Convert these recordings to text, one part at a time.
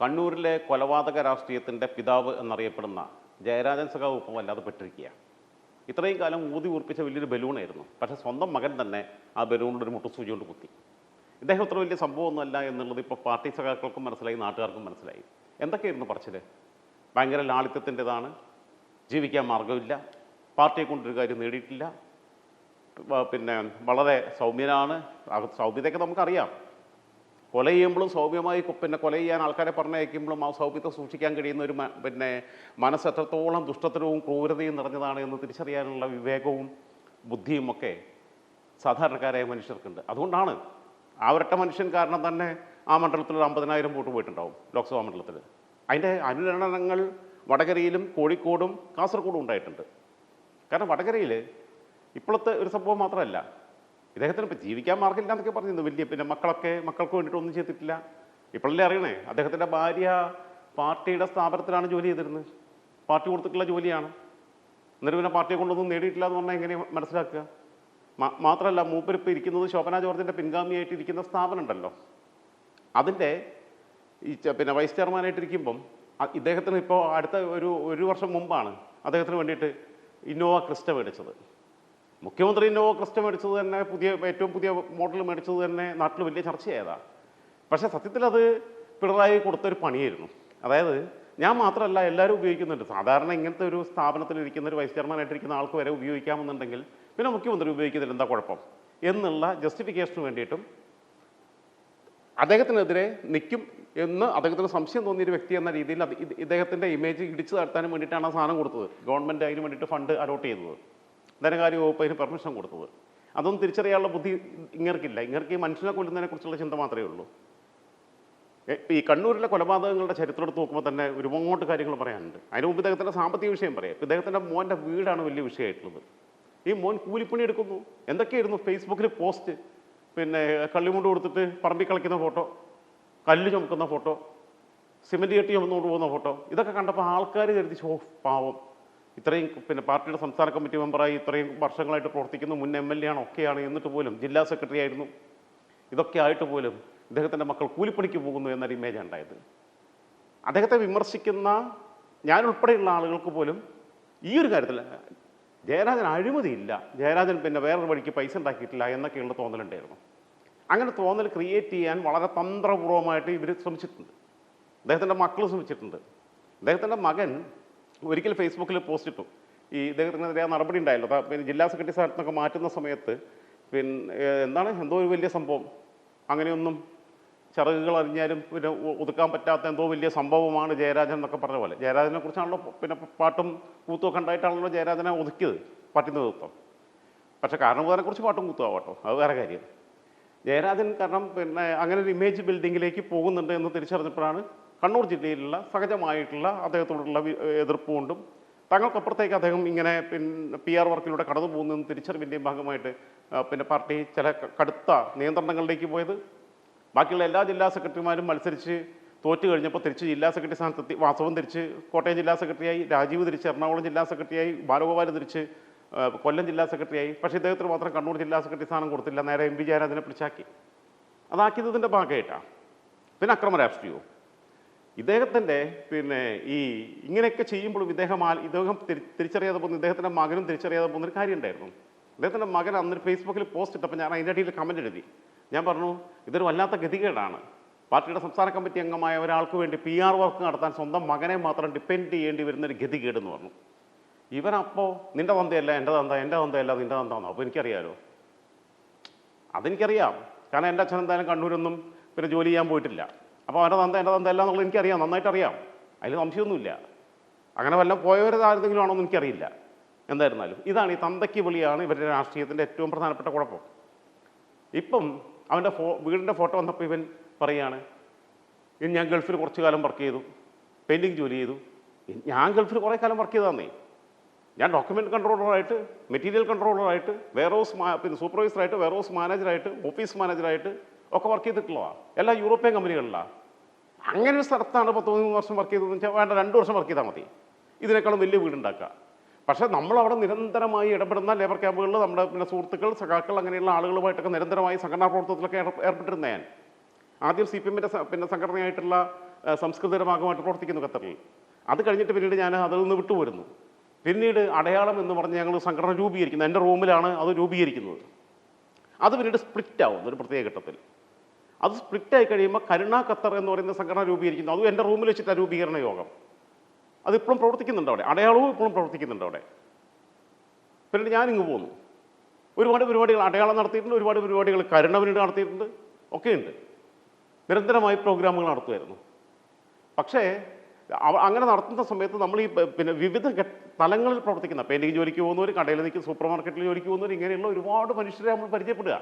കണ്ണൂരിലെ കൊലപാതക രാഷ്ട്രീയത്തിന്റെ പിതാവ് എന്നറിയപ്പെടുന്ന ജയരാജൻ സഖാവ് ഒപ്പം വല്ലാതെ പെട്ടിരിക്കുക ഇത്രയും കാലം ഊതി ഉറപ്പിച്ച വലിയൊരു ബലൂണായിരുന്നു. പക്ഷേ സ്വന്തം മകൻ തന്നെ ആ ബലൂണിൽ ഒരു മുട്ടുസൂചി കൊണ്ട് കുത്തി. ഇദ്ദേഹം അത്ര വലിയ സംഭവമൊന്നുമല്ല എന്നുള്ളത് ഇപ്പോൾ പാർട്ടി സഖാക്കൾക്കും മനസ്സിലായി നാട്ടുകാർക്കും മനസ്സിലായി. എന്തൊക്കെയായിരുന്നു പറച്ചിൽ ഭയങ്കര ലാളിത്യത്തിന്റെതാണ്. ജീവിക്കാൻ മാർഗമില്ല പാർട്ടിയെ കൊണ്ടൊരു കാര്യം നേടിയിട്ടില്ല. പിന്നെ വളരെ സൗമ്യനാണ്. സൗമ്യതയൊക്കെ നമുക്കറിയാം. കൊല ചെയ്യുമ്പോഴും സൗമ്യമായി പിന്നെ കൊല ചെയ്യാൻ ആൾക്കാരെ പറഞ്ഞയക്കുമ്പോഴും ആ സൗമ്യത്തെ സൂക്ഷിക്കാൻ കഴിയുന്ന ഒരു പിന്നെ മനസ്സ് എത്രത്തോളം ദുഷ്ടത്തരവും ക്രൂരതയും നിറഞ്ഞതാണ് എന്ന് തിരിച്ചറിയാനുള്ള വിവേകവും ബുദ്ധിയും ഒക്കെ സാധാരണക്കാരായ മനുഷ്യർക്കുണ്ട്. അതുകൊണ്ടാണ് ആ മനുഷ്യൻ കാരണം തന്നെ ആ മണ്ഡലത്തിൽ ഒരു അമ്പതിനായിരം വോട്ട് പോയിട്ടുണ്ടാവും ലോക്സഭാ മണ്ഡലത്തിൽ. അതിന്റെ അനുരണനങ്ങൾ വടകരയിലും കോഴിക്കോടും കാസർഗോഡും ഉണ്ടായിട്ടുണ്ട്. കാരണം വടകരയിൽ ഇപ്പോഴത്തെ ഒരു സംഭവം മാത്രമല്ല ഇദ്ദേഹത്തിന് ഇപ്പോൾ ജീവിക്കാൻ മാർഗമില്ല എന്നൊക്കെ പറഞ്ഞിരുന്നു. വലിയ പിന്നെ മക്കളൊക്കെ മക്കൾക്ക് വേണ്ടിയിട്ട് ഒന്നും ചെയ്തിട്ടില്ല. ഇപ്പോഴല്ലേ അറിയണേ? അദ്ദേഹത്തിന്റെ ഭാര്യ പാർട്ടിയുടെ സ്ഥാപനത്തിലാണ് ജോലി ചെയ്തിരുന്നത്. പാർട്ടി കൊടുത്തിട്ടുള്ള ജോലിയാണ്. എന്നിട്ട് പിന്നെ പാർട്ടിയെ കൊണ്ടൊന്നും നേടിയിട്ടില്ല എന്ന് പറഞ്ഞാൽ എങ്ങനെ മനസ്സിലാക്കുക? മാത്രമല്ല മൂപ്പരിപ്പ് ഇരിക്കുന്നത് ശോഭന ജോർജിന്റെ പിൻഗാമിയായിട്ട് ഇരിക്കുന്ന സ്ഥാപനം ഉണ്ടല്ലോ അതിന്റെ ഈ പിന്നെ വൈസ് ചെയർമാനായിട്ടിരിക്കുമ്പം ഇദ്ദേഹത്തിന് ഇപ്പോൾ അടുത്ത ഒരു ഒരു വർഷം മുമ്പാണ് അദ്ദേഹത്തിന് വേണ്ടിയിട്ട് ഇന്നോവ ക്രിസ്റ്റ മേടിച്ചത്. മുഖ്യമന്ത്രി ഇന്നോവ ക്രിസ്റ്റ മേടിച്ചത് തന്നെ പുതിയ ഏറ്റവും പുതിയ മോഡൽ മേടിച്ചത് തന്നെ നാട്ടിൽ വലിയ ചർച്ചയായതാണ് പക്ഷേ സത്യത്തിൽ അത് പിണറായി കൊടുത്തൊരു പണിയായിരുന്നു. അതായത് ഞാൻ മാത്രമല്ല എല്ലാവരും ഉപയോഗിക്കുന്നുണ്ട്. സാധാരണ ഇങ്ങനത്തെ ഒരു സ്ഥാപനത്തിൽ ഇരിക്കുന്ന ഒരു വൈസ് ചെയർമാനായിട്ടിരിക്കുന്ന ആൾക്ക് വരെ ഉപയോഗിക്കാമെന്നുണ്ടെങ്കിൽ പിന്നെ മുഖ്യമന്ത്രി ഉപയോഗിക്കുന്നതിൽ എന്താ കുഴപ്പം? എന്നുള്ള ജസ്റ്റിഫിക്കേഷന് വേണ്ടിയിട്ടും അദ്ദേഹത്തിനെതിരെ നിൽക്കും എന്ന് അദ്ദേഹത്തിന് സംശയം തോന്നിയൊരു വ്യക്തി എന്ന രീതിയിൽ ഇദ്ദേഹത്തിന്റെ ഇമേജ് ഇടിച്ചു താഴ്ത്താനും വേണ്ടിയിട്ടാണ് ആ സാധനം കൊടുത്തത്. ഗവൺമെന്റ് അതിന് വേണ്ടിയിട്ട് ഫണ്ട് അലോട്ട് ചെയ്തത്. ധനകാര്യ വകുപ്പ് അതിന് പെർമിഷൻ കൊടുത്തത്. അതൊന്നും തിരിച്ചറിയാനുള്ള ബുദ്ധി ഇങ്ങർക്കില്ല. ഇങ്ങർക്ക് ഈ മനുഷ്യനെ കൊല്ലുന്നതിനെ കുറിച്ചുള്ള ചിന്ത മാത്രമേ ഉള്ളൂ. ഈ കണ്ണൂരിലെ കൊലപാതകങ്ങളുടെ ചരിത്രം എടുത്ത് നോക്കുമ്പോൾ തന്നെ ഒരുപാട് കാര്യങ്ങൾ പറയാനുണ്ട്. അതിന് മുമ്പ് ഇദ്ദേഹത്തിന്റെ സാമ്പത്തിക വിഷയം പറയാം. ഇദ്ദേഹത്തിന്റെ മോന്റെ വീടാണ് വലിയ വിഷയമായിട്ടുള്ളത്. ഈ മോൻ കൂലിപ്പണി എടുക്കുന്നു. എന്തൊക്കെയായിരുന്നു ഫേസ്ബുക്കിൽ പോസ്റ്റ്? പിന്നെ കള്ളിമുണ്ട് കൊടുത്തിട്ട് പറമ്പിൽ കളിക്കുന്ന ഫോട്ടോ കല്ല് ചുമക്കുന്ന ഫോട്ടോ സിമെന്റ് കെട്ടി ചുമന്നുകൊണ്ട് പോകുന്ന ഫോട്ടോ ഇതൊക്കെ കണ്ടപ്പോൾ ആൾക്കാർ കരുതി ഷോ പാവം. ഇത്രയും പിന്നെ പാർട്ടിയുടെ സംസ്ഥാന കമ്മിറ്റി മെമ്പറായി ഇത്രയും വർഷങ്ങളായിട്ട് പ്രവർത്തിക്കുന്നു മുൻ എം എൽ എ ആണ് ഒക്കെയാണ് എന്നിട്ട് പോലും ജില്ലാ സെക്രട്ടറി ആയിരുന്നു. ഇതൊക്കെ ആയിട്ട് പോലും ഇദ്ദേഹത്തിന്റെ മക്കൾ കൂലിപ്പണിക്ക് പോകുന്നു എന്നൊരു ഇമേജ് ഉണ്ടായത്. അദ്ദേഹത്തെ വിമർശിക്കുന്ന ഞാൻ ഉൾപ്പെടെയുള്ള ആളുകൾക്ക് പോലും ഈ ഒരു കാര്യത്തിൽ ജയരാജൻ അഴിമതിയില്ല. ജയരാജൻ പിന്നെ വേറൊരു വഴിക്ക് പൈസ ഉണ്ടാക്കിയിട്ടില്ല എന്നൊക്കെയുള്ള തോന്നലുണ്ടായിരുന്നു അങ്ങനെ തോന്നൽ ക്രിയേറ്റ് ചെയ്യാൻ വളരെ തന്ത്രപൂർവമായിട്ട് ഇവർ ശ്രമിച്ചിട്ടുണ്ട്. അദ്ദേഹത്തിന്റെ മക്കൾ ശ്രമിച്ചിട്ടുണ്ട്. അദ്ദേഹത്തിന്റെ മകൻ ഒരിക്കൽ ഫേസ്ബുക്കിൽ പോസ്റ്റ് ഇട്ടു. ഈ ഇദ്ദേഹത്തിനെതിരെ ആ നടപടി ഉണ്ടായല്ലോ. ജില്ലാ സെക്രട്ടറി സ്ഥാനത്തൊക്കെ മാറ്റുന്ന സമയത്ത് പിന്നെ എന്താണ്? എന്തോ ഒരു വലിയ സംഭവം. അങ്ങനെയൊന്നും ചിറകുകൾ അറിഞ്ഞാലും പിന്നെ ഒതുക്കാൻ പറ്റാത്ത എന്തോ വലിയ സംഭവമാണ് ജയരാജൻ എന്നൊക്കെ പറഞ്ഞ പോലെ. ജയരാജനെ കുറിച്ചാണല്ലോ പിന്നെ പാട്ടും കൂത്തും ഒക്കെ ഉണ്ടായിട്ടാണല്ലോ ജയരാജനെ ഒതുക്കിയത് പാട്ടി നേതൃത്വം പക്ഷേ കാരണബോധനെക്കുറിച്ച് പാട്ടും കൂത്തും ആവട്ടോ അത് വേറെ കാര്യം. ജയരാജൻ കാരണം പിന്നെ അങ്ങനെ ഒരു ഇമേജ് ബിൽഡിങ്ങിലേക്ക് പോകുന്നുണ്ട് എന്ന് തിരിച്ചറിഞ്ഞപ്പോഴാണ് കണ്ണൂർ ജില്ലയിലുള്ള സഹജമായിട്ടുള്ള അദ്ദേഹത്തോടുള്ള വി- എതിർപ്പ് കൊണ്ടും തങ്ങൾക്കപ്പുറത്തേക്ക് അദ്ദേഹം ഇങ്ങനെ പിന്നെ പി ആർ വർക്കിലൂടെ കടന്നു പോകുന്നതെന്ന് തിരിച്ചറിവിന്റെയും ഭാഗമായിട്ട് പിന്നെ പാർട്ടി ചില കടുത്ത നിയന്ത്രണങ്ങളിലേക്ക് പോയത്. ബാക്കിയുള്ള എല്ലാ ജില്ലാ സെക്രട്ടറിമാരും മത്സരിച്ച് തോറ്റു കഴിഞ്ഞപ്പോൾ തിരിച്ച് ജില്ലാ സെക്രട്ടറി സ്ഥാനത്തെത്തി വാസവൻ തിരിച്ച് കോട്ടയം ജില്ലാ സെക്രട്ടറിയായി രാജീവ് തിരിച്ച് എറണാകുളം ജില്ലാ സെക്രട്ടറിയായി ബാലഗോപാൽ തിരിച്ച് കൊല്ലം ജില്ലാ സെക്രട്ടറിയായി. പക്ഷേ ഇദ്ദേഹത്തിന് മാത്രം കണ്ണൂർ ജില്ലാ സെക്രട്ടറി സ്ഥാനം കൊടുത്തില്ല. നേരെ എം പി ജയരാജനെ പിടിച്ചാക്കി. അതാക്കിയതിന്റെ ഭാഗമായിട്ടാണ് പിന്നെ അക്രമ രാഷ്ട്രീയവും ഇദ്ദേഹത്തിന്റെ പിന്നെ ഈ ഇങ്ങനെയൊക്കെ ചെയ്യുമ്പോഴും ഇദ്ദേഹം ഇദ്ദേഹം തിരി- തിരിച്ചറിയാതെ പോകുന്ന ഇദ്ദേഹത്തിന്റെ മകനും തിരിച്ചറിയാതെ പോകുന്ന ഒരു കാര്യം ഉണ്ടായിരുന്നു. അദ്ദേഹത്തിന്റെ മകൻ അന്ന് ഫേസ്ബുക്കിൽ പോസ്റ്റ് ഇട്ടപ്പോൾ ഞാൻ അതിന്റെ അടിയിൽ കമന്റ് എഴുതി. ഞാൻ പറഞ്ഞു ഇതൊരു വല്ലാത്ത ഗതികേടാണ്. പാർട്ടിയുടെ സംസ്ഥാന കമ്മിറ്റി അംഗമായ ഒരാൾക്ക് വേണ്ടി പി ആർ വർക്ക് നടത്താൻ സ്വന്തം മകനെ മാത്രം ഡിപ്പെൻഡ് ചെയ്യേണ്ടി വരുന്ന ഒരു ഗതികേടെന്ന് പറഞ്ഞു. ഇവനപ്പോൾ നിന്റെ തന്തയല്ല എന്റെ തന്ത എന്റെ തന്തയല്ല നിന്റെ തന്താന്നോ? അപ്പോൾ എനിക്കറിയാമല്ലോ അതെനിക്കറിയാം. കാരണം എന്റെ അച്ഛൻ എന്തായാലും കണ്ണൂരൊന്നും പിന്നെ ജോലി ചെയ്യാൻ പോയിട്ടില്ല. അപ്പോൾ അവന്റെ തന്ത എന്റെ തന്ത അല്ല എന്നുള്ളത് എനിക്കറിയാം നന്നായിട്ട് അറിയാം അതിൽ സംശയമൊന്നുമില്ല. അങ്ങനെ വല്ല പോയവരതാരെങ്കിലും ആണോ എന്ന് എനിക്കറിയില്ല. എന്തായിരുന്നാലും ഇതാണ് ഈ തന്തയ്ക്ക് വിളിയാണ് ഇവരുടെ രാഷ്ട്രീയത്തിന്റെ ഏറ്റവും പ്രധാനപ്പെട്ട കുഴപ്പം. ഇപ്പം അവന്റെ ഫോ വീടിന്റെ ഫോട്ടോ വന്നപ്പോൾ ഇവൻ പറയുകയാണ് "ഇനി ഞാൻ ഗൾഫിൽ കുറച്ച് കാലം വർക്ക് ചെയ്തു പെയിന്റിങ് ജോലി ചെയ്തു. ഞാൻ ഗൾഫിൽ കുറേ കാലം വർക്ക് ചെയ്താന്നേ ഞാൻ ഡോക്യുമെന്റ് കൺട്രോളറായിട്ട് മെറ്റീരിയൽ കൺട്രോളറായിട്ട് വെയർഹൗസ് മാ പിന്നെ സൂപ്പർവൈസറായിട്ട് വെയർഹൗസ് മാനേജറായിട്ട് ഓഫീസ് മാനേജറായിട്ട് ഒക്കെ വർക്ക് ചെയ്തിട്ടുള്ളതാണ് എല്ലാ യൂറോപ്യൻ കമ്പനികളിലാണ് അങ്ങനെ ഒരു സ്ഥലത്താണ് പത്ത് മൂന്ന് വർഷം വർക്ക് ചെയ്തതെന്ന് വെച്ചാൽ വേണ്ട രണ്ട് വർഷം വർക്ക് ചെയ്താൽ മതി. ഇതിനേക്കാളും വലിയ വീടുണ്ടാക്കുക. പക്ഷേ നമ്മളവിടെ നിരന്തരമായി ഇടപെടുന്ന ലേബർ ക്യാമ്പുകളിൽ നമ്മുടെ പിന്നെ സുഹൃത്തുക്കൾ സഖാക്കൾ അങ്ങനെയുള്ള ആളുകളുമായിട്ടൊക്കെ നിരന്തരമായി സംഘടനാ പ്രവർത്തനത്തിലൊക്കെ ഏർപ്പെട്ടിരുന്ന ഞാൻ ആദ്യം സി പി എമ്മിന്റെ പിന്നെ സംഘടനയായിട്ടുള്ള സംസ്കൃതിയുടെ ഭാഗമായിട്ട് പ്രവർത്തിക്കുന്നു ഖത്തറിൽ. അത് കഴിഞ്ഞിട്ട് പിന്നീട് ഞാൻ അതിൽ നിന്ന് വിട്ടുപോരുന്നു. പിന്നീട് അടയാളം എന്ന് പറഞ്ഞ് ഞങ്ങൾ സംഘടന രൂപീകരിക്കുന്നത് എന്റെ റൂമിലാണ് അത് രൂപീകരിക്കുന്നത്. അത് പിന്നീട് സ്പ്ലിറ്റ് ആവുന്നു ഒരു പ്രത്യേക ഘട്ടത്തിൽ. അത് സ്പ്ലിറ്റ് ആയി കഴിയുമ്പോൾ കരുണ ഖത്തർ എന്ന് പറയുന്ന സംഘടന രൂപീകരിക്കുന്നു. അതും എന്റെ റൂമിൽ വെച്ചിട്ടാണ് രൂപീകരണ യോഗം. അതിപ്പോഴും പ്രവർത്തിക്കുന്നുണ്ട് അവിടെ. അടയാളവും ഇപ്പോഴും പ്രവർത്തിക്കുന്നുണ്ട് അവിടെ. പിന്നീട് ഞാനിങ്ങ് പോന്നു. ഒരുപാട് പരിപാടികൾ അടയാളം നടത്തിയിട്ടുണ്ട് ഒരുപാട് പരിപാടികൾ കരുണ പിന്നീട് നടത്തിയിട്ടുണ്ട് ഒക്കെയുണ്ട് നിരന്തരമായി പ്രോഗ്രാമുകൾ നടത്തുമായിരുന്നു പക്ഷേ അങ്ങനെ നടത്തുന്ന സമയത്ത് നമ്മൾ ഈ പിന്നെ വിവിധ തലങ്ങളിൽ പ്രവർത്തിക്കുന്ന പെയിന്റിങ് ജോലിക്ക് പോകുന്നവർ കടയിൽ നിൽക്കുന്ന സൂപ്പർ മാർക്കറ്റിൽ ജോലിക്ക് പോകുന്നവർ ഇങ്ങനെയുള്ള ഒരുപാട് മനുഷ്യരെ നമ്മൾ പരിചയപ്പെടുക.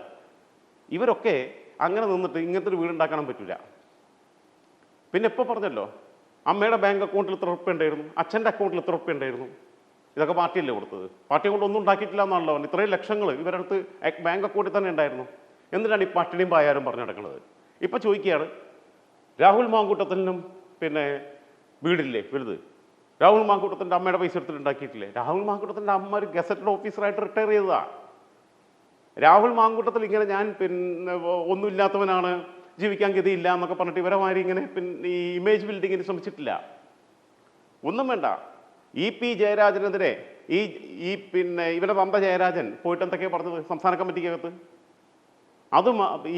ഇവരൊക്കെ അങ്ങനെ നിന്നിട്ട് ഇങ്ങനത്തെ ഒരു വീടുണ്ടാക്കാൻ പറ്റില്ല പിന്നെ ഇപ്പോൾ പറഞ്ഞല്ലോ അമ്മയുടെ ബാങ്ക് അക്കൗണ്ടിൽ ഇത്ര ഉറപ്പ് ഉണ്ടായിരുന്നു അച്ഛന്റെ അക്കൗണ്ടിൽ ഇത്ര ഉറപ്പ് ഉണ്ടായിരുന്നു. ഇതൊക്കെ പാർട്ടിയല്ലേ കൊടുത്തത്? പാർട്ടി കൊണ്ട് ഒന്നും ഉണ്ടാക്കിയിട്ടില്ല എന്നാണല്ലോ പറഞ്ഞു ഇത്രയും ലക്ഷങ്ങൾ ഇവരടുത്ത് ബാങ്ക് അക്കൗണ്ടിൽ തന്നെ ഉണ്ടായിരുന്നു. എന്നിട്ടാണ് ഈ പട്ടിണിയും പായാരും പറഞ്ഞു നടക്കുന്നത്? ഇപ്പം ചോദിക്കുകയാണ് രാഹുൽ മാങ്കൂട്ടത്തിനും പിന്നെ വീടില്ലേ വലുത്? രാഹുൽ മാങ്കൂട്ടത്തിന്റെ അമ്മയുടെ പൈസ എടുത്തിട്ട് ഉണ്ടാക്കിയിട്ടില്ലേ? രാഹുൽ മാങ്കൂട്ടത്തിന്റെ അമ്മ ഒരു ഗസറ്റഡ് ഓഫീസറായിട്ട് റിട്ടയർ ചെയ്തതാ. രാഹുൽ മാങ്കൂട്ടത്തിൽ ഇങ്ങനെ ഞാൻ പിന്നെ ഒന്നുമില്ലാത്തവനാണ് ജീവിക്കാൻ ഗതിയില്ല എന്നൊക്കെ പറഞ്ഞിട്ട് ഇവരെ മാതിരി ഇങ്ങനെ പിന്നെ ഈ ഇമേജ് ബിൽഡിങ്ങിന് ശ്രമിച്ചിട്ടില്ല. ഒന്നും വേണ്ട. ഇ പി ജയരാജനെതിരെ ഈ ഈ പിന്നെ ഇവരുടെ പമ്പ ജയരാജൻ പോയിട്ട് എന്തൊക്കെയാ പറഞ്ഞത് സംസ്ഥാന കമ്മിറ്റിക്കകത്ത്? അത്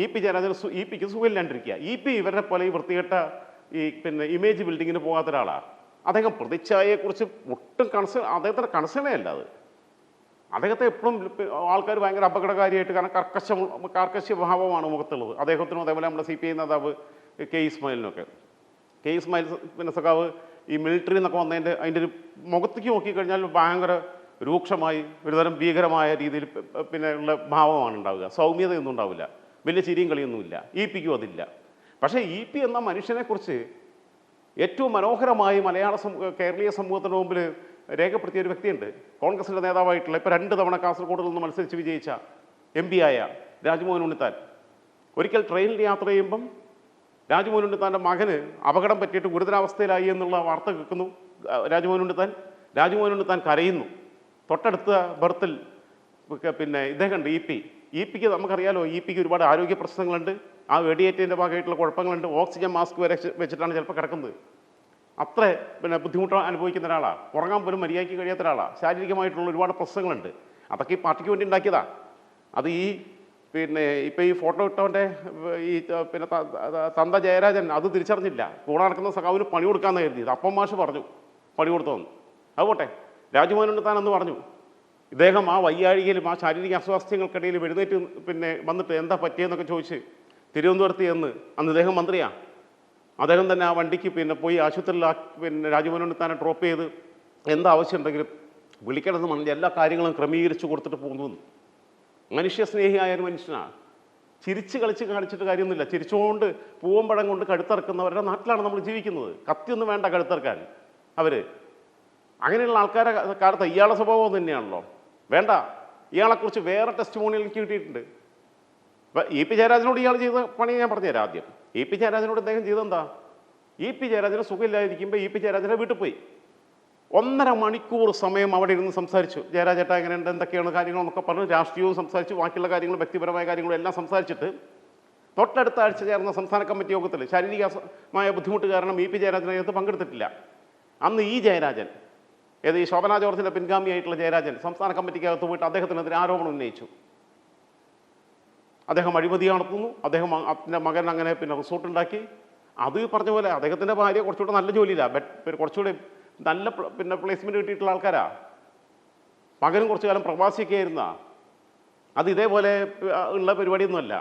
ഇ പി ജയരാജൻ ഇ പിക്ക് സുഖമില്ലാണ്ടിരിക്കുക. ഇ പി ഇവരുടെ പോലെ ഈ വൃത്തികെട്ട ഈ പിന്നെ ഇമേജ് ബിൽഡിങ്ങിന് പോകാത്ത ഒരാളാണ് അദ്ദേഹം പ്രതിച്ഛായയെക്കുറിച്ച് ഒട്ടും കൺസേൺ അദ്ദേഹത്തിന്റെ കൺസേണേ അല്ല അത്. അദ്ദേഹത്തെ എപ്പോഴും ആൾക്കാർ ഭയങ്കര അപകടകാരിയായിട്ട് കാരണം കർക്കശ കർക്കശ ഭാവമാണ് മുഖത്തുള്ളത്. അദ്ദേഹത്തിനും അതേപോലെ നമ്മുടെ സി പി ഐ നേതാവ് കെ ഇസ്മായിലിനൊക്കെ. കെ ഇസ്മായിൽ പിന്നെ സഖാവ് ഈ മിലിറ്ററി എന്നൊക്കെ വന്നതിന്റെ അതിന്റെ ഒരു മുഖത്തേക്ക് നോക്കിക്കഴിഞ്ഞാൽ ഭയങ്കര രൂക്ഷമായി ഒരുതരം ഭീകരമായ രീതിയിൽ പിന്നെ ഉള്ള ഭാവമാണ് ഉണ്ടാവുക. സൗമ്യതയൊന്നും ഉണ്ടാവില്ല. വലിയ ചിരിയും കളിയൊന്നുമില്ല ഇ പിക്കും അതില്ല. പക്ഷേ ഇ പി എന്ന മനുഷ്യനെക്കുറിച്ച് ഏറ്റവും മനോഹരമായി മലയാള കേരളീയ സമൂഹത്തിന് മുമ്പിൽ രേഖപ്പെടുത്തിയ ഒരു വ്യക്തിയുണ്ട്. കോൺഗ്രസിന്റെ നേതാവായിട്ടുള്ള ഇപ്പോൾ രണ്ട് തവണ കാസർഗോഡിൽ നിന്ന് മത്സരിച്ച് വിജയിച്ച എം പി ആയ രാജ്മോഹൻ ഉണ്ണിത്താൻ. ഒരിക്കൽ ട്രെയിനിൽ യാത്ര ചെയ്യുമ്പം രാജ്മോഹൻ ഉണ്ണിത്താന്റെ മകന് അപകടം പറ്റിയിട്ട് ഗുരുതരാവസ്ഥയിലായി എന്നുള്ള വാർത്ത കേൾക്കുന്നു രാജ്മോഹൻ ഉണ്ണിത്താൻ. രാജ്മോഹൻ ഉണ്ണിത്താൻ കരയുന്നു. തൊട്ടടുത്ത ബർത്തിൽ പിന്നെ ഇദ്ദേഹം ഉണ്ട് ഇ പി. ഇ പിക്ക് നമുക്കറിയാലോ ഇ പിക്ക് ഒരുപാട് ആരോഗ്യ പ്രശ്നങ്ങളുണ്ട്. ആ വെടിയേറ്റതിന്റെ ഭാഗമായിട്ടുള്ള കുഴപ്പങ്ങളുണ്ട്. ഓക്സിജൻ മാസ്ക് വരെ വെച്ചിട്ടാണ് ചിലപ്പോൾ കിടക്കുന്നത്. അത്ര പിന്നെ ബുദ്ധിമുട്ട് അനുഭവിക്കുന്ന ഒരാളാണ് ഉറങ്ങാൻ പോലും മര്യാദയ്ക്ക് കഴിയാത്ത ഒരാളാണ് ശാരീരികമായിട്ടുള്ള ഒരുപാട് പ്രശ്നങ്ങളുണ്ട്. അതൊക്കെ ഈ പാർട്ടിക്ക് വേണ്ടി ഉണ്ടാക്കിയതാണ് അത് ഈ പിന്നെ ഇപ്പം ഈ ഫോട്ടോ ഇട്ടവന്റെ ഈ പിന്നെ തന്ത ജയരാജൻ അത് തിരിച്ചറിഞ്ഞില്ല. കൂടെ നടക്കുന്ന സഖാവിന് പണി കൊടുക്കാമെന്ന് കരുതിയത് അപ്പം മാഷ് പറഞ്ഞു. പണി കൊടുത്തോന്ന് അത് പോട്ടെ. രാജുമോഹൻ താൻ എന്ന് പറഞ്ഞു. ഇദ്ദേഹം ആ വയ്യാഴികയിലും ആ ശാരീരിക അസ്വാസ്ഥ്യങ്ങൾക്കിടയിൽ എഴുന്നേറ്റ് പിന്നെ വന്നിട്ട് എന്താ പറ്റിയെന്നൊക്കെ ചോദിച്ച് തിരുവനന്തപുരത്ത് എന്ന് അന്ന് ഇദ്ദേഹം മന്ത്രിയാ. അദ്ദേഹം തന്നെ ആ വണ്ടിക്ക് പിന്നെ പോയി ആശുപത്രിയിൽ പിന്നെ രാജ്മോഹനോട് തന്നെ ഡ്രോപ്പ് ചെയ്ത് എന്താ ആവശ്യമുണ്ടെങ്കിലും വിളിക്കണമെന്ന് പറഞ്ഞ എല്ലാ കാര്യങ്ങളും ക്രമീകരിച്ച് കൊടുത്തിട്ട് പോകുന്നു മനുഷ്യസ്നേഹിയായ ഒരു മനുഷ്യനാണ് ചിരിച്ച് കളിച്ച് കാണിച്ചിട്ട് കാര്യമൊന്നുമില്ല. ചിരിച്ചുകൊണ്ട് പൂവമ്പഴം കൊണ്ട് കഴുത്തിറക്കുന്നവരുടെ നാട്ടിലാണ് നമ്മൾ ജീവിക്കുന്നത്. കത്തിയൊന്നും വേണ്ട കഴുത്തിറക്കാൻ. അവർ അങ്ങനെയുള്ള ആൾക്കാരെ കാലത്ത് ഇയാളുടെ സ്വഭാവം തന്നെയാണല്ലോ. വേണ്ട. ഇയാളെക്കുറിച്ച് വേറെ ടെസ്റ്റ് മോണിയിൽ കിട്ടിയിട്ടുണ്ട്. ഇ പി ജയരാജനോട് ഇയാൾ ചെയ്ത പണി ഞാൻ പറഞ്ഞുതരാം ആദ്യം. ഇ പി ജയരാജനോട് അദ്ദേഹം ചെയ്തെന്താ ഇ പി ജയരാജന് സുഖമില്ലാതിരിക്കുമ്പോൾ ഇ പി ജയരാജന്റെ വീട്ടിൽ പോയി. ഒന്നര മണിക്കൂർ സമയം അവിടെ ഇരുന്ന് സംസാരിച്ചു. ജയരാജേട്ട എങ്ങനെയുണ്ട്? എന്തൊക്കെയാണ് കാര്യങ്ങളെന്നൊക്കെ പറഞ്ഞു രാഷ്ട്രീയവും സംസാരിച്ചു. ബാക്കിയുള്ള കാര്യങ്ങളും വ്യക്തിപരമായ കാര്യങ്ങളും എല്ലാം സംസാരിച്ചിട്ട് തൊട്ടടുത്ത ആഴ്ച ചേർന്ന സംസ്ഥാന കമ്മിറ്റി യോഗത്തിൽ ശാരീരികമായ ബുദ്ധിമുട്ട് കാരണം ഇ പി ജയരാജൻ അതിനകത്ത് പങ്കെടുത്തിട്ടില്ല. അന്ന് ഈ ജയരാജൻ ഏത് ഈ ശോഭന ജോർജിന്റെ പിൻഗാമിയായിട്ടുള്ള ജയരാജൻ സംസ്ഥാന കമ്മിറ്റിക്കകത്ത് പോയിട്ട് അദ്ദേഹത്തിനെതിരെ ആരോപണം ഉന്നയിച്ചു. അദ്ദേഹം അഴിമതി നടത്തുന്നു. അദ്ദേഹം അതിന്റെ മകൻ അങ്ങനെ പിന്നെ റിസോർട്ട് ഉണ്ടാക്കി അത് പറഞ്ഞ പോലെ അദ്ദേഹത്തിന്റെ ഭാര്യ കുറച്ചുകൂടെ നല്ല ജോലിയിലാണ് പിന്നെ കുറച്ചുകൂടെ നല്ല പിന്നെ പ്ലേസ്മെന്റ് കിട്ടിയിട്ടുള്ള ആൾക്കാരാ. മകനും കുറച്ചു കാലം പ്രവാസിയൊക്കെ ആയിരുന്ന. അത് ഇതേപോലെ ഉള്ള പരിപാടിയൊന്നുമല്ല.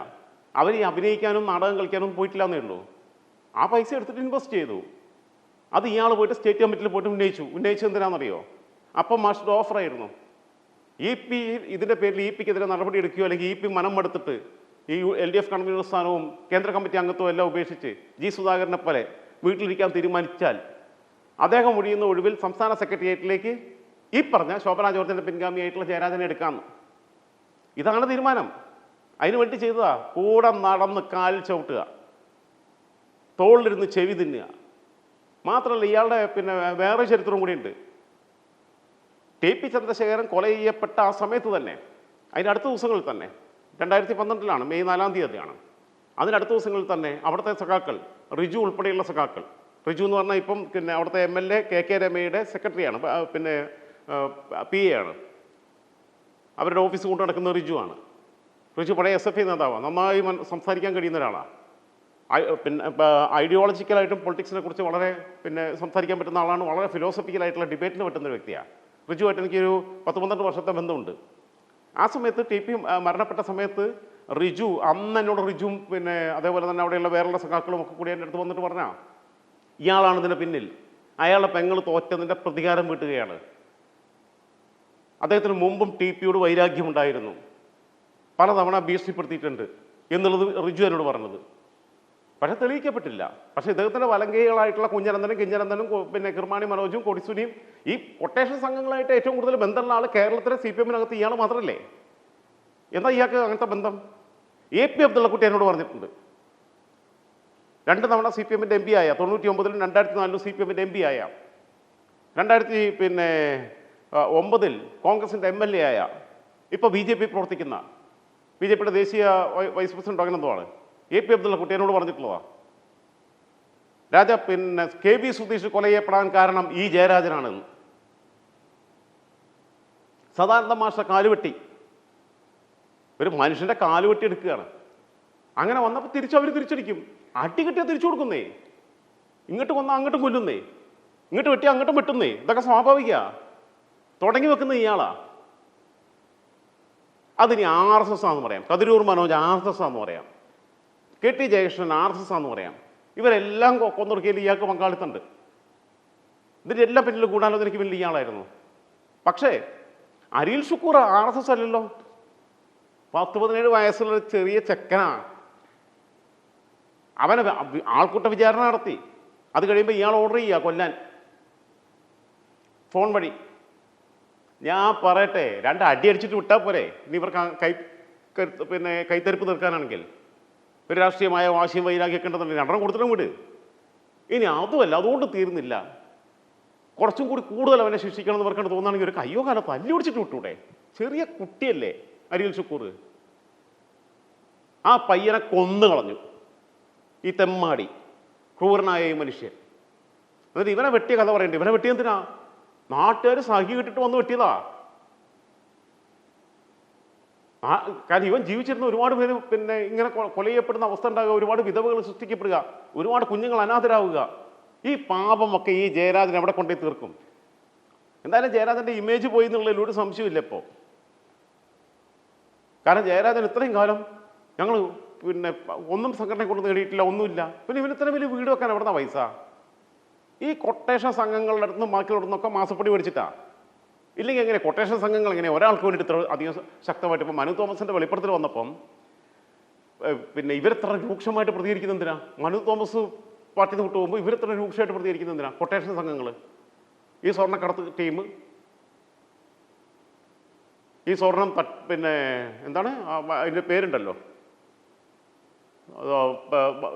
അവർ ഈ അഭിനയിക്കാനും നാടകം കളിക്കാനും പോയിട്ടില്ല എന്നേ ഉള്ളൂ. ആ പൈസ എടുത്തിട്ട് ഇൻവെസ്റ്റ് ചെയ്തു. അത് ഇയാൾ പോയിട്ട് സ്റ്റേറ്റ് കമ്മിറ്റിയിൽ പോയിട്ട് ഉന്നയിച്ചു. ഉന്നയിച്ചത് എന്തിനാണെന്നറിയോ അപ്പം മാസ്റ്റർ ഓഫറായിരുന്നു ഇ പി ഇതിന്റെ പേരിൽ ഇ പിക്കെതിരെ നടപടി എടുക്കുകയോ അല്ലെങ്കിൽ ഇ പി മനം മടുത്തിട്ട് ഈ എൽ ഡി എഫ് കൺവീനർ സ്ഥാനവും കേന്ദ്ര കമ്മിറ്റി അംഗത്വവും എല്ലാം ഉപേക്ഷിച്ച് ജി സുധാകരനെ പോലെ വീട്ടിലിരിക്കാൻ തീരുമാനിച്ചാൽ അദ്ദേഹം ഒഴിയുന്ന ഒഴിവിൽ സംസ്ഥാന സെക്രട്ടേറിയറ്റിലേക്ക് ഈ പറഞ്ഞ ശോഭന ജോർജിന്റെ പിൻഗാമിയായിട്ടുള്ള ജയരാജനെ എടുക്കാമെന്ന് ഇതാണ് തീരുമാനം. അതിനുവേണ്ടി ചെയ്തതാ? കൂടെ നടന്ന് കാൽ ചവിട്ടുക. തോളിലിരുന്ന് ചെവി തിന്നുക. മാത്രമല്ല ഇയാളുടെ പിന്നെ വേറെ ചരിത്രവും കൂടിയുണ്ട്. ടി പി ചന്ദ്രശേഖരൻ കൊല ചെയ്യപ്പെട്ട ആ സമയത്ത് തന്നെ അതിന്റെ അടുത്ത ദിവസങ്ങളിൽ തന്നെ രണ്ടായിരത്തി പന്ത്രണ്ടിലാണ് മെയ് നാലാം തീയതിയാണ്. അതിനടുത്ത ദിവസങ്ങളിൽ തന്നെ അവിടുത്തെ സഖാക്കൾ റിജു ഉൾപ്പെടെയുള്ള സഖാക്കൾ റിജു എന്ന് പറഞ്ഞാൽ ഇപ്പം പിന്നെ അവിടുത്തെ M L A K K രമയുടെ സെക്രട്ടറിയാണ് പിന്നെ പി എ ആണ്. അവരുടെ ഓഫീസ് കൊണ്ട് നടക്കുന്ന റിജു ആണ്. റിജു പഴയ എസ് എഫ് ഐ നേതാവാണ് നന്നായി സംസാരിക്കാൻ കഴിയുന്ന ഒരാളാണ് പിന്നെ ഐഡിയോളജിക്കലായിട്ടും പൊളിറ്റിക്സിനെ കുറിച്ച് വളരെ പിന്നെ സംസാരിക്കാൻ പറ്റുന്ന ആളാണ് വളരെ ഫിലോസഫിക്കലായിട്ടുള്ള ഡിബേറ്റിന് പറ്റുന്ന ഒരു വ്യക്തിയാണ് റിജുവായിട്ട് എനിക്കൊരു പത്ത് പന്ത്രണ്ട് വർഷത്തെ ബന്ധമുണ്ട്. ആ സമയത്ത് ടി പി മരണപ്പെട്ട സമയത്ത് റിജു അന്ന് എന്നോട് റിജുവും പിന്നെ അതേപോലെ തന്നെ അവിടെയുള്ള വേറെയുള്ള സഖാക്കളും ഒക്കെ കൂടി എന്റെ അടുത്ത് വന്നിട്ട് പറഞ്ഞാൽ ഇയാളാണ് ഇതിന്റെ പിന്നിൽ. അയാളുടെ പെങ്ങൾ തോറ്റതിന്റെ പ്രതികാരം വീട്ടുകയാണ്. അദ്ദേഹത്തിന് മുമ്പും ടി പിയോട് വൈരാഗ്യമുണ്ടായിരുന്നു. പലതവണ ഭീഷണിപ്പെടുത്തിയിട്ടുണ്ട് എന്നുള്ളത് റിജു എന്നോട് പറഞ്ഞത്. പക്ഷെ തെളിയിക്കപ്പെട്ടില്ല. പക്ഷെ ഇദ്ദേഹത്തിന്റെ വലങ്കൈകളായിട്ടുള്ള കുഞ്ഞനന്ദനും കിഞ്ഞനന്ദനും പിന്നെ കിർമാണി മനോജും കൊടിസുനിയും ഈ കൊട്ടേഷൻ സംഘങ്ങളായിട്ട് ഏറ്റവും കൂടുതൽ ബന്ധമുള്ള ആൾ കേരളത്തിലെ സി പി എമ്മിനകത്ത് ഇയാൾ മാത്രമല്ലേ എന്താ ഇയാൾക്ക് അങ്ങനത്തെ ബന്ധം? എ പി അബ്ദുള്ളക്കുട്ടി എന്നോട് പറഞ്ഞിട്ടുണ്ട്. രണ്ട് തവണ സി പി എമ്മിന്റെ എം പി ആയ തൊണ്ണൂറ്റി ഒമ്പതിലും രണ്ടായിരത്തി നാലിലും സി പി എമ്മിന്റെ എം പി ആയ. രണ്ടായിരത്തി പിന്നെ ഒമ്പതിൽ കോൺഗ്രസിന്റെ എം എൽ എ ആയ. ഇപ്പോൾ ബി ജെ പി പ്രവർത്തിക്കുന്ന ബി ജെ പിയുടെ ദേശീയ വൈസ് പ്രസിഡന്റ് അങ്ങനെ എന്തോ ആണ് എ പി അബ്ദുള്ള കുട്ടി എന്നോട് പറഞ്ഞിട്ടുള്ളതാണ് രാജ പിന്നെ കെ ബി സുധീഷ് കൊല ചെയ്യപ്പെടാൻ കാരണം ഈ ജയരാജനാണെന്ന് സദാനന്ദ മാഷ കാലുവെട്ടി. ഒരു മനുഷ്യന്റെ കാലുവെട്ടി എടുക്കുകയാണ്. അങ്ങനെ വന്നപ്പോൾ തിരിച്ചു അവർ തിരിച്ചടിക്കും. അടി കിട്ടിയാൽ തിരിച്ചു കൊടുക്കുന്നേ. ഇങ്ങോട്ട് കൊന്നാൽ അങ്ങോട്ടും കൊല്ലുന്നേ. ഇങ്ങോട്ട് വെട്ടി അങ്ങോട്ടും വെട്ടുന്നേ. ഇതൊക്കെ സ്വാഭാവിക. തുടങ്ങി വെക്കുന്ന ഇയാളാ. അതിനി ആർ എസ് എസ് ആണെന്ന് പറയാം. Kathiroor Manoj R S S ആണെന്ന് പറയാം. K T Jayakrishnan R S S ആണെന്ന് പറയാം. ഇവരെല്ലാം കൊന്നൊടുക്കിയതിൽ ഇയാൾക്ക് പങ്കാളിത്തമുണ്ട്. ഇതിന്റെ എല്ലാ പിന്നിലും ഗൂഢാലോചനയ്ക്ക് പിന്നിൽ ഇയാളായിരുന്നു. പക്ഷേ Ariyil Shukkur R S S അല്ലല്ലോ. പത്ത് പതിനേഴ് വയസ്സുള്ള ചെറിയ ചെക്കനാണ് അവനെ ആൾക്കൂട്ട വിചാരണ നടത്തി. അത് കഴിയുമ്പോൾ ഇയാൾ ഓർഡർ ചെയ്യുക കൊല്ലാൻ. ഫോൺ വഴി. ഞാൻ പറയട്ടെ രണ്ട് അടി അടിച്ചിട്ട് വിട്ടാൽ പോരെ. ഇനി ഇവർക്ക് കൈ പിന്നെ കൈത്തരിപ്പ് തീർക്കാനാണെങ്കിൽ. ഒരു രാഷ്ട്രീയമായ വാശിയും വൈരാഗ്യമൊക്കെ ഉണ്ടെന്നുണ്ടെങ്കിൽ രണ്ടെണ്ണം കൊടുത്തിട്ടും വിട്. ഇനി അതുമല്ല അതുകൊണ്ട് തീരുന്നില്ല. കുറച്ചും കൂടി കൂടുതൽ അവനെ ശിക്ഷിക്കണം എന്ന് പറഞ്ഞു തോന്നുകയാണെങ്കിൽ ഒരു കയ്യോ കാലം തല്ലി ഓടിച്ചിട്ട് വിട്ടൂടെ. ചെറിയ കുട്ടിയല്ലേ അരിയൽ ശുക്കൂർ ആ പയ്യനെ കൊന്നു കളഞ്ഞു. ഈ തെമ്മാടി ക്രൂരനായ ഈ മനുഷ്യൻ. എന്നിട്ട് ഇവനെ വെട്ടിയ കഥ പറയണ്ടേ? ഇവനെ വെട്ടിയെന്തിനാ നാട്ടുകാർ സഹി കിട്ടിട്ട് വന്ന് വെട്ടിയതാ. ആ കാരണം ഇവൻ ജീവിച്ചിരുന്ന ഒരുപാട് പേര് പിന്നെ ഇങ്ങനെ കൊല ചെയ്യപ്പെടുന്ന അവസ്ഥ ഉണ്ടാകുക ഒരുപാട് വിധവകൾ സൃഷ്ടിക്കപ്പെടുക ഒരുപാട് കുഞ്ഞുങ്ങൾ അനാഥരാകുക. ഈ പാപമൊക്കെ ഈ ജയരാജൻ എവിടെ കൊണ്ടുപോയി തീർക്കും? എന്തായാലും ജയരാജന്റെ ഇമേജ് പോയി എന്നുള്ളതിൽ ഒരു സംശയമില്ല ഇപ്പോൾ കാരണം ജയരാജൻ ഇത്രയും കാലം ഞങ്ങൾ പിന്നെ ഒന്നും സംഘടന കൊണ്ട് നേടിയിട്ടില്ല ഒന്നുമില്ല. പിന്നെ ഇവന് ഇത്ര വലിയ വീട് വെക്കാൻ എവിടുന്ന പൈസ? ഈ കൊട്ടേഷൻ സംഘങ്ങളുടെ അടുത്തും ബാക്കിയുള്ള നിന്നൊക്കെ മാസപ്പടി മേടിച്ചിട്ടാ. ഇല്ലെങ്കിൽ എങ്ങനെ കൊട്ടേഷൻ സംഘങ്ങൾ എങ്ങനെ? ഒരാൾക്ക് വേണ്ടി ഇത്ര അധികം ശക്തമായിട്ട് ഇപ്പം മനു തോമസിന്റെ വെളിപ്പെടുത്തൽ വന്നപ്പം പിന്നെ ഇവരെത്ര രൂക്ഷമായിട്ട് പ്രതികരിക്കുന്ന എന്തിനാ? മനു തോമസ് പാർട്ടി വിട്ടു പോകുമ്പോൾ ഇവരെത്ര രൂക്ഷമായിട്ട് പ്രതികരിക്കുന്ന എന്തിനാ? കൊട്ടേഷൻ സംഘങ്ങൾ ഈ സ്വർണക്കടത്ത് ടീം ഈ സ്വർണം പിന്നെ എന്താണ്? അതിന്റെ പേരുണ്ടല്ലോ.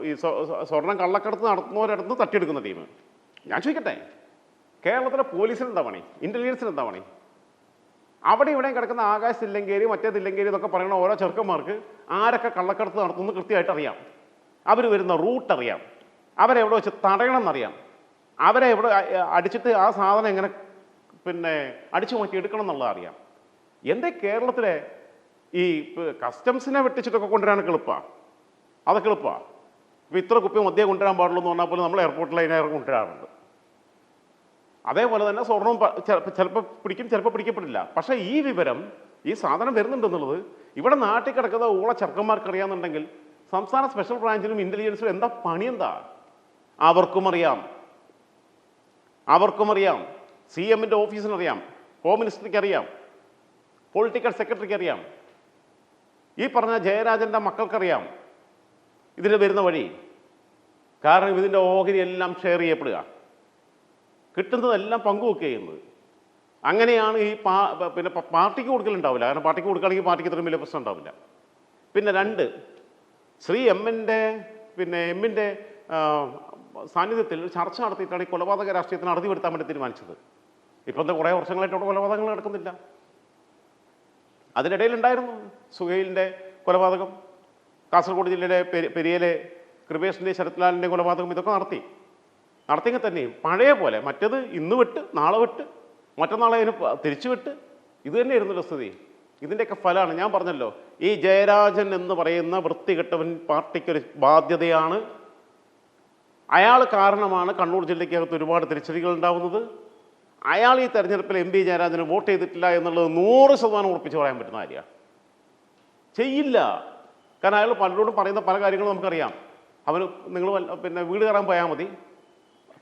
ഈ സ്വ- സ്വ- സ്വർണം കള്ളക്കടത്ത് നടത്തുന്നവരടുത്ത് തട്ടിയെടുക്കുന്ന ടീം. ഞാൻ ചോദിക്കട്ടെ? കേരളത്തിലെ പോലീസിന് എന്താ പണി? ഇന്റലിജൻസിന് എന്താ പണി? അവിടെ ഇവിടെയും കിടക്കുന്ന ആകാശ് മറ്റേ മറ്റേതില്ലെങ്കേരി എന്നൊക്കെ പറയുന്ന ഓരോ ചെറുക്കന്മാർക്ക് ആരൊക്കെ കള്ളക്കടത്ത് നടത്തുന്നു കൃത്യമായിട്ട് അറിയാം. അവർ വരുന്ന റൂട്ട് അറിയാം. അവരെ എവിടെ വെച്ച് തടയണം എന്നറിയാം. അവരെ എവിടെ അടിച്ചിട്ട് ആ സാധനം എങ്ങനെ പിന്നെ അടിച്ചു മാറ്റി എടുക്കണം എന്നുള്ളത് അറിയാം. എന്തേ കേരളത്തിലെ ഈ കസ്റ്റംസിനെ വെട്ടിച്ചിട്ടൊക്കെ കൊണ്ടുവരാൻ എളുപ്പമാണ് അതൊക്കെ എളുപ്പമാണ് ഇപ്പോൾ ഇത്ര കുപ്പി മദ്യം കൊണ്ടുവരാൻ പാടുള്ളൂ എന്ന് പറഞ്ഞാൽ പോലും നമ്മൾ എയർപോർട്ടിൽ അതിനെ കൊണ്ടുവരാറുണ്ട്. അതേപോലെ തന്നെ സ്വർണം ചിലപ്പോൾ പിടിക്കും ചിലപ്പോൾ പിടിക്കപ്പെടില്ല. പക്ഷേ ഈ വിവരം ഈ സാധനം വരുന്നുണ്ടെന്നുള്ളത് ഇവിടെ നാട്ടിൽ കിടക്കുന്ന ഊള ചെറുക്കന്മാർക്ക് അറിയാമെന്നുണ്ടെങ്കിൽ സംസ്ഥാന സ്പെഷ്യൽ ബ്രാഞ്ചിനും ഇന്റലിജൻസിനും എന്താ പണി എന്താ അവർക്കും അറിയാം. അവർക്കും അറിയാം. സി എമ്മിന്റെ ഓഫീസിനറിയാം. ഹോം മിനിസ്റ്ററിക്ക് അറിയാം പൊളിറ്റിക്കൽ സെക്രട്ടറിക്ക് അറിയാം ഈ പറഞ്ഞ ജയരാജന്റെ മക്കൾക്കറിയാം. ഇതിൽ വരുന്ന വഴി. കാരണം ഇതിന്റെ ഓഹരി എല്ലാം ഷെയർ ചെയ്യപ്പെടുക. കിട്ടുന്നതെല്ലാം പങ്കുവെക്കുക ചെയ്യുന്നത്. അങ്ങനെയാണ് ഈ പാ പിന്നെ പാർട്ടിക്ക് കൊടുക്കലുണ്ടാവില്ല. കാരണം പാർട്ടിക്ക് കൊടുക്കുകയാണെങ്കിൽ പാർട്ടിക്ക് ഇത്രയും വലിയ പ്രശ്നം ഉണ്ടാവില്ല. പിന്നെ രണ്ട് ശ്രീ എമ്മിന്റെ പിന്നെ എമ്മിന്റെ സാന്നിധ്യത്തിൽ ചർച്ച നടത്തിയിട്ടാണ് ഈ കൊലപാതക രാഷ്ട്രീയത്തിന് അറുതി വരുത്താൻ വേണ്ടി തീരുമാനിച്ചത്. ഇപ്പം എന്താ കുറേ വർഷങ്ങളായിട്ട് അവിടെ കൊലപാതകങ്ങൾ നടക്കുന്നില്ല. അതിനിടയിൽ ഉണ്ടായിരുന്നു സുഹൈലിന്റെ കൊലപാതകം. കാസർഗോഡ് ജില്ലയിലെ പെരി- പെരിയയിലെ കൃപേഷിന്റെ ശരത്ലാലിന്റെ കൊലപാതകം ഇതൊക്കെ നടത്തി. നടത്തിയെങ്കിൽ തന്നെയും പഴയ പോലെ മറ്റത് ഇന്ന് വിട്ട് നാളെ വിട്ട് മറ്റന്നാളെ അതിന് തിരിച്ചു വിട്ട് ഇത് തന്നെയായിരുന്നല്ലോ സ്ഥിതി. ഇതിന്റെയൊക്കെ ഫലമാണ് ഞാൻ പറഞ്ഞല്ലോ ഈ ജയരാജൻ എന്ന് പറയുന്ന വൃത്തികെട്ടവൻ പാർട്ടിക്കൊരു ബാധ്യതയാണ്. അയാൾ കാരണമാണ് കണ്ണൂർ ജില്ലയ്ക്കകത്ത് ഒരുപാട് തിരിച്ചടികൾ ഉണ്ടാവുന്നത്. അയാൾ ഈ തെരഞ്ഞെടുപ്പിൽ എം പി ജയരാജന് വോട്ട് ചെയ്തിട്ടില്ല എന്നുള്ളത് നൂറ് ശതമാനം ഉറപ്പിച്ച് പറയാൻ പറ്റുന്ന കാര്യമാണ്. ചെയ്യില്ല. കാരണം അയാൾ പലരോടും പറയുന്ന പല കാര്യങ്ങളും നമുക്കറിയാം. അവന് നിങ്ങൾ പിന്നെ വീട് കയറാൻ പോയാൽ മതി.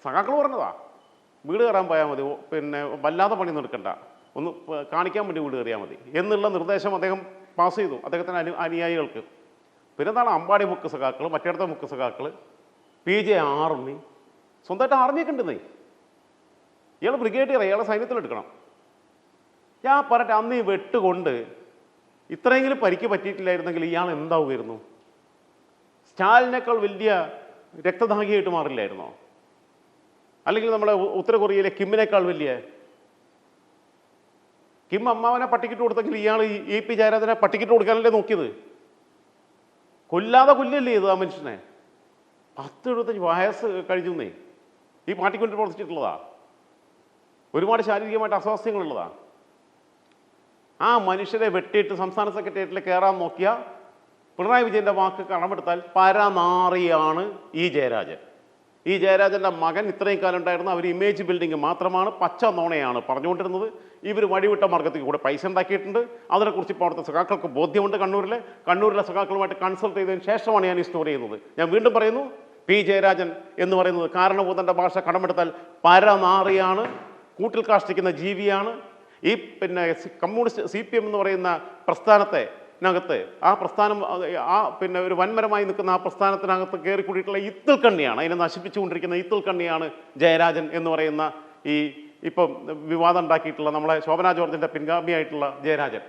സഖാക്കൾ പറഞ്ഞതാ. വീട് കയറാൻ പോയാൽ മതി. പിന്നെ വല്ലാതെ പണി എടുക്കണ്ട. ഒന്ന് കാണിക്കാൻ വേണ്ടി വീട് കയറിയാൽ മതി. എന്നുള്ള നിർദ്ദേശം അദ്ദേഹം പാസ് ചെയ്തു. അദ്ദേഹത്തിന്റെ അനു അനുയായികൾക്ക്. പിന്നെ എന്താണ് അമ്പാടി മുക്ക് സഖാക്കൾ മറ്റേടത്തെ മുക്ക് സഖാക്കൾ പി ജെ ആർമി സ്വന്തമായിട്ട് ആർമിയൊക്കെ ഉണ്ടെന്നേ. ഇയാൾ ബ്രിഗേഡിയർ ഇയാളെ സൈന്യത്തിലെടുക്കണം ഞാൻ പറഞ്ഞിട്ട് അന്ന് ഈ വെട്ടുകൊണ്ട് ഇത്രയെങ്കിലും പരിക്ക് പറ്റിയിട്ടില്ലായിരുന്നെങ്കിൽ ഇയാൾ എന്താവുമായിരുന്നു? സ്റ്റാലിനേക്കാൾ വലിയ രക്തദാഹിയായിട്ട് മാറില്ലായിരുന്നോ? അല്ലെങ്കിൽ നമ്മുടെ ഉത്തര കൊറിയയിലെ കിമ്മിനേക്കാൾ വലിയ. കിം അമ്മാവനെ പട്ടിക്കിട്ട് കൊടുത്തെങ്കിൽ ഇയാൾ ഇ പി ജയരാജനെ പട്ടിക്കിട്ട് കൊടുക്കാനല്ലേ നോക്കിയത്? കൊല്ലാതെ കൊല്ലല്ലേ ഇത് ആ മനുഷ്യനെ? പത്ത് എഴുപത്തഞ്ച് വയസ്സ് കഴിഞ്ഞേ ഈ പാർട്ടിക്ക് വേണ്ടി പ്രവർത്തിച്ചിട്ടുള്ളതാ. ഒരുപാട് ശാരീരികമായിട്ട് അസ്വാസ്ഥ്യങ്ങളുള്ളതാ. ആ മനുഷ്യരെ വെട്ടിയിട്ട് സംസ്ഥാന സെക്രട്ടേറിയറ്റിൽ കയറാൻ നോക്കിയ പിണറായി വിജയന്റെ വാക്ക് കടമെടുത്താൽ പരനാറിയാണ് ഈ ജയരാജൻ. ഈ ജയരാജന്റെ മകൻ ഇത്രയും കാലം ഉണ്ടായിരുന്ന അവർ ഇമേജ് ബിൽഡിംഗ് മാത്രമാണ് പച്ച നോണയാണ് പറഞ്ഞുകൊണ്ടിരുന്നത്. ഇവർ വഴിവിട്ട മാർഗത്തിൽ കൂടെ പൈസ ഉണ്ടാക്കിയിട്ടുണ്ട്. അതിനെക്കുറിച്ച് ഇപ്പോൾ അവിടുത്തെ സഖാക്കൾക്ക് ബോധ്യമുണ്ട് കണ്ണൂരിലെ. കണ്ണൂരിലെ സഖാക്കളുമായിട്ട് കൺസൾട്ട് ചെയ്തതിന് ശേഷമാണ് ഞാൻ ഈ സ്റ്റോറി ചെയ്യുന്നത്. ഞാൻ വീണ്ടും പറയുന്നു പി ജയരാജൻ എന്ന് പറയുന്നത് കാരണഭൂതന്റെ ഭാഷ കടമെടുത്താൽ പരനാറിയാണ് കൂട്ടിൽ കാഷ്ടിക്കുന്ന ജീവിയാണ്. ഈ പിന്നെ കമ്മ്യൂണിസ്റ്റ് സി പി എം എന്ന് പറയുന്ന പ്രസ്ഥാനത്തെ നകത്ത് ആ പ്രസ്ഥാനം ആ പിന്നെ ഒരു വൻമരമായി നിൽക്കുന്ന ആ പ്രസ്ഥാനത്തിനകത്ത് കയറിക്കൂടിയിട്ടുള്ള ഇത്തിൾ കണ്ണിയാണ് അതിനെ നശിപ്പിച്ചുകൊണ്ടിരിക്കുന്ന ഇത്തിൾ കണ്ണിയാണ് ജയരാജൻ എന്ന് പറയുന്ന ഈ ഇപ്പം വിവാദം ഉണ്ടാക്കിയിട്ടുള്ള നമ്മളെ ശോഭന ജോർജിന്റെ പിൻഗാമിയായിട്ടുള്ള ജയരാജൻ.